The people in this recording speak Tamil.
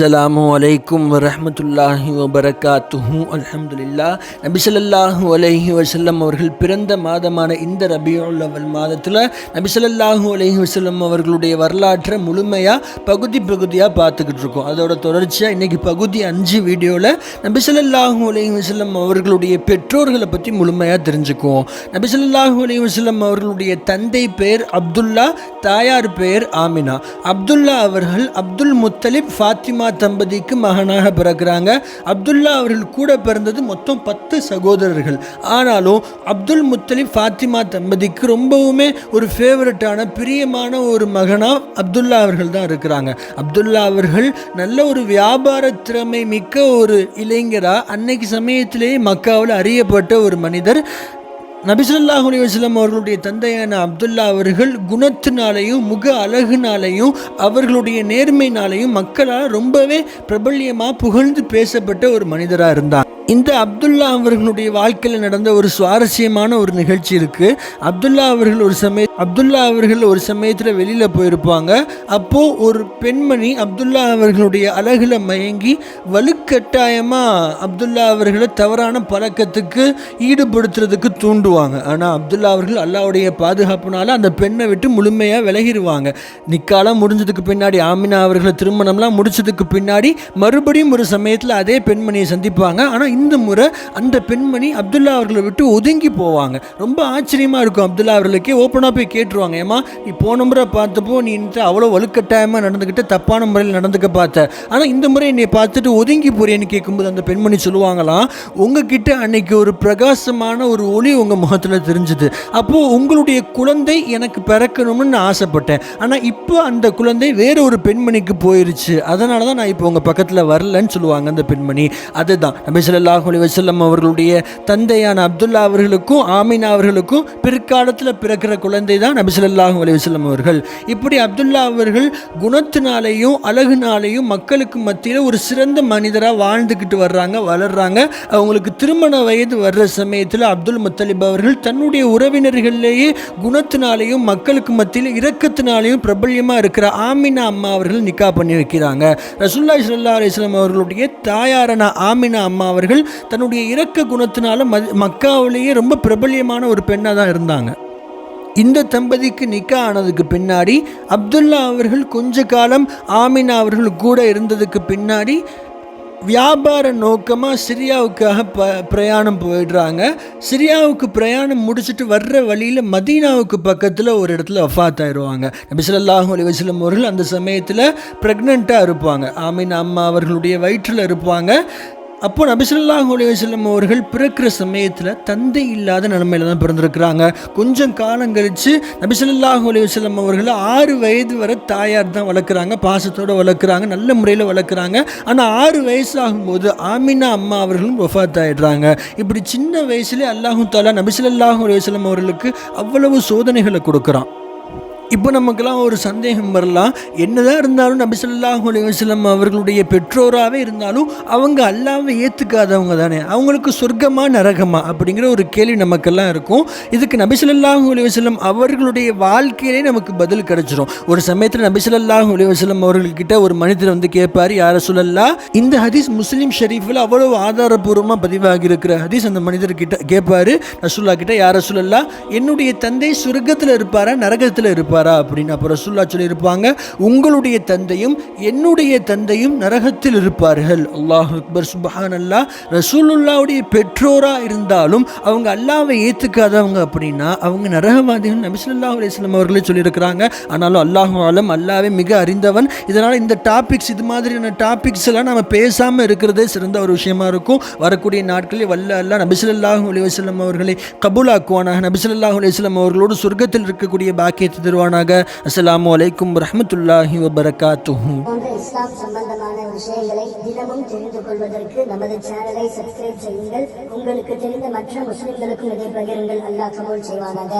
அஸ்ஸலாமு அலைக்கும் வரமத்துல்லாஹி வபரகாத்துஹு அலமதுல்லா நபி ஸல்லல்லாஹு அலைஹி அவர்கள் பிறந்த மாதமான இந்த ரபியுல் அவல் மாதத்தில் நபி ஸல்லல்லாஹு அலைஹி அவர்களுடைய வரலாற்றை முழுமையாக பகுதி பகுதியாக பார்த்துக்கிட்டு இருக்கோம். அதோட தொடர்ச்சியாக இன்றைக்கி பகுதி அஞ்சு வீடியோவில் நபி ஸல்லல்லாஹு அலைஹி அவர்களுடைய பெற்றோர்களை பற்றி முழுமையாக தெரிஞ்சுக்குவோம். நபி ஸல்லல்லாஹு அலைஹி அவர்களுடைய தந்தை பெயர் அப்துல்லா தாயார் பெயர் ஆமினா. அப்துல்லா அவர்கள் அப்துல் முத்தலிப் ஃபாத்திமா தம்பதிக்கு மகனாக பிறக்கிறாங்க. அப்துல்லா அவர்கள் கூட பிறந்தது மொத்தம் பத்து சகோதரர்கள். ஆனாலும் அப்துல் முத்தலிப் ஃபாத்திமா தம்பதிக்கு ரொம்பவுமே ஒரு ஃபேவரட்டான பிரியமான ஒரு மகனாக அப்துல்லா அவர்கள் தான் இருக்கிறாங்க. அப்துல்லா அவர்கள் நல்ல ஒரு வியாபார திறமை மிக்க ஒரு இளைஞராக அன்னைக்கு சமயத்திலேயே மக்காவில் அறியப்பட்ட ஒரு மனிதர். நபிசல்லாஹ் அலி அவர்களுடைய தந்தையான அப்துல்லா அவர்கள் குணத்தினாலையும் முக அழகுனாலையும் அவர்களுடைய நேர்மையினாலையும் மக்களால் ரொம்பவே பிரபல்யமாக புகழ்ந்து பேசப்பட்ட ஒரு மனிதராக இருந்தார். இந்த அப்துல்லா அவர்களுடைய வாழ்க்கையில் நடந்த ஒரு சுவாரஸ்யமான ஒரு நிகழ்ச்சி இருக்குது அப்துல்லா அவர்கள் ஒரு சமய அப்துல்லா அவர்கள் ஒரு சமயத்தில் வெளியில் போயிருப்பாங்க. அப்போது ஒரு பெண்மணி அப்துல்லா அவர்களுடைய அழகில் மயங்கி வலுக்கட்டாயமாக அப்துல்லா அவர்களை தவறான பழக்கத்துக்கு ஈடுபடுத்துறதுக்கு தூண்டும் கூப்பிடுவாங்க ஆனால் அப்துல்லா அவர்கள் அல்லாவுடைய பாதுகாப்புனால அந்த பெண்ணை விட்டு முழுமையாக விலகிடுவாங்க நிக்காலாம் முடிஞ்சதுக்கு பின்னாடி ஆமினா அவர்களை திருமணம்லாம் முடிச்சதுக்கு பின்னாடி மறுபடியும் ஒரு சமயத்தில் அதே பெண்மணியை சந்திப்பாங்க. ஆனால் இந்த முறை அந்த பெண்மணி அப்துல்லா அவர்களை விட்டு ஒதுங்கி போவாங்க. ரொம்ப ஆச்சரியமாக இருக்கும் அப்துல்லா அவர்களுக்கே. ஓப்பனாக போய் கேட்டுருவாங்க. ஏமா நீ போன முறை பார்த்தப்போ நீ அவ்வளோ வலுக்கட்டாயமாக நடந்துக்கிட்டு தப்பான முறையில் நடந்துக்க பார்த்த. ஆனால் இந்த முறை என்னை பார்த்துட்டு ஒதுங்கி போறேன்னு கேட்கும்போது அந்த பெண்மணி சொல்லுவாங்களாம் உங்ககிட்ட அன்னைக்கு ஒரு பிரகாசமான ஒரு ஒளி உங்கள் முகத்தில் தெரிஞ்சுது. அப்போது உங்களுடைய குழந்தை எனக்கு பிறக்கணும்னு நான் ஆசைப்பட்டேன். ஆனால் இப்போ அந்த குழந்தை வேறு ஒரு பெண்மணிக்கு போயிருச்சு. அதனால தான் நான் இப்போ உங்கள் பக்கத்தில் வரலன்னு சொல்லுவாங்க அந்த பெண்மணி. அதுதான். நபி சொல்லாஹ் அலி வசல்லம் அவர்களுடைய தந்தையான அப்துல்லா அவர்களுக்கும் ஆமினா அவர்களுக்கும் பிற்காலத்தில் பிறக்கிற குழந்தை தான் நபி சொல்லாஹ் அலி வசல்லம் அவர்கள். இப்படி அப்துல்லா அவர்கள் குணத்தினாலேயும் அழகுனாலேயும் மக்களுக்கு மத்தியில் ஒரு சிறந்த மனிதராக வாழ்ந்துக்கிட்டு வர்றாங்க வளர்றாங்க. அவங்களுக்கு திருமண வயது வர்ற சமயத்தில் அப்துல் முத்தலிப் அவர்கள் தன்னுடைய உறவினர்களிலேயே குணத்தினாலேயும் மக்களுக்கு மத்தியில் இரக்கத்தினாலேயும் பிரபல்யமாக இருக்கிற ஆமினா அம்மா அவர்கள் நிக்கா பண்ணி வைக்கிறாங்க ரசுல்லா சல்லா அலிஸ்லாம் அவர்களுடைய தாயாரான ஆமினா அம்மா அவர்கள் தன்னுடைய இரக்க குணத்தினால ம- மக்காவிலேயே ரொம்ப பிரபல்யமான ஒரு பெண்ணாக தான் இருந்தாங்க. இந்த தம்பதிக்கு நிக்கா ஆனதுக்கு பின்னாடி அப்துல்லா அவர்கள் கொஞ்ச காலம் ஆமினா அவர்கள் கூட இருந்ததுக்கு பின்னாடி வியாபார நோக்கமாக சிரியாவுக்காக ப பிரயாணம் போயிடுறாங்க. சிரியாவுக்கு பிரயாணம் முடிச்சுட்டு வர்ற வழியில் மதீனாவுக்கு பக்கத்தில் ஒரு இடத்துல ஒஃபாத் ஆயிடுவாங்க நபி அலி அலைஹி அவர்கள் அந்த சமயத்தில் ப்ரெக்னெண்ட்டாக இருப்பாங்க. ஆமீன் அம்மா அவர்களுடைய வயிற்றில் இருப்பாங்க. அப்போ நபிசல்லாஹு அலைஹி அவர்கள் பிறக்கிற சமயத்தில் தந்தை இல்லாத நிலமையில தான் பிறந்திருக்கிறாங்க. கொஞ்சம் காலம் கழித்து நபிசல்லாஹு அலைஹி அவர்கள் ஆறு வயது வரை தாயார் தான் வளர்க்குறாங்க. பாசத்தோடு வளர்க்குறாங்க. நல்ல முறையில் வளர்க்குறாங்க. ஆனால் ஆறு வயசாகும்போது ஆமினா அம்மா அவர்களும் ஒஃபாத் ஆயிடுறாங்க இப்படி சின்ன வயசுலேயே அல்லாஹு தாலா நபிசல்லாஹு அலைஹி அவர்களுக்கு அவ்வளவு சோதனைகளை கொடுக்குறான். இப்போ நமக்கெல்லாம் ஒரு சந்தேகம் வரலாம். என்னதான் இருந்தாலும் நபி ஸல்லல்லாஹு அவர்களுடைய பெற்றோராகவே இருந்தாலும் அவங்க அல்லாவை ஏற்றுக்காதவங்க தானே. அவங்களுக்கு சொர்க்கமா நரகமா அப்படிங்கிற ஒரு கேள்வி நமக்கெல்லாம் இருக்கும். இதுக்கு நபி ஸல்லல்லாஹு அவர்களுடைய வாழ்க்கையிலே நமக்கு பதில் கிடச்சிரும். ஒரு சமயத்தில் நபி ஸல்லல்லாஹு அலைஹி அவர்கள்கிட்ட ஒரு மனிதர் வந்து கேட்பார் யார சொல்லல்லா இந்த ஹதீஸ் முஸ்லீம் ஷெரீஃபில் அவ்வளவு ஆதாரபூர்வமாக பதிவாகி இருக்கிற ஹதீஸ்? அந்த மனிதர் கிட்ட கேட்பார் ரசூல்லா கிட்ட யார சொல்லல்லா என்னுடைய தந்தை சொர்க்கத்தில் இருப்பாரா நரகத்தில் இருப்பார்? அப்படின்னு அப்போ ரசுல்லா சொல்லியிருப்பாங்க. உங்களுடைய தந்தையும் என்னுடைய தந்தையும் நரகத்தில் இருப்பார்கள். அல்லாஹ் அக்பர் சுபஹான் அல்லா ரசூலுல்லாவுடைய பெற்றோரா இருந்தாலும் அவங்க அல்லாவை ஏற்றுக்காதவங்க அப்படின்னா அவங்க நரகவாதிகள் நபிசுல்லா அலிஸ்லாம் அவர்களே சொல்லியிருக்கிறாங்க. ஆனாலும் அல்லாஹ் ஆலம் அல்லாவே மிக அறிந்தவன். இதனால் இந்த டாபிக்ஸ் இது மாதிரியான டாபிக்ஸ் எல்லாம் நம்ம பேசாமல் இருக்கிறதே சிறந்த ஒரு விஷயமா இருக்கும். வரக்கூடிய நாட்களில் வல்ல அல்லா நபிசுல்லாஹு அலி வஸ்லம் அவர்களை கபூலாக்குவானாக. நபிசுல்லாஹு அலிஸ்லாம் அவர்களோடு சொர்க்கத்தில் இருக்கக்கூடிய பாக்கியத்தை தருவானாக அஸ்லாம் வலைக்கும் ரஹமத்துல்லாஹி வபரகாத்துஹு. போன்ற இஸ்லாம் சம்பந்தமான விஷயங்களை தினமும் தெரிந்து கொள்வதற்கு நமது சேனலை சப்ஸ்கிரைப் செய்யுங்கள். உங்களுக்கு தெரிந்த மற்ற முஸ்லிம்களுக்கும் இதை பகிருங்கள் அல்லாஹ் கபூல் செய்வானாக.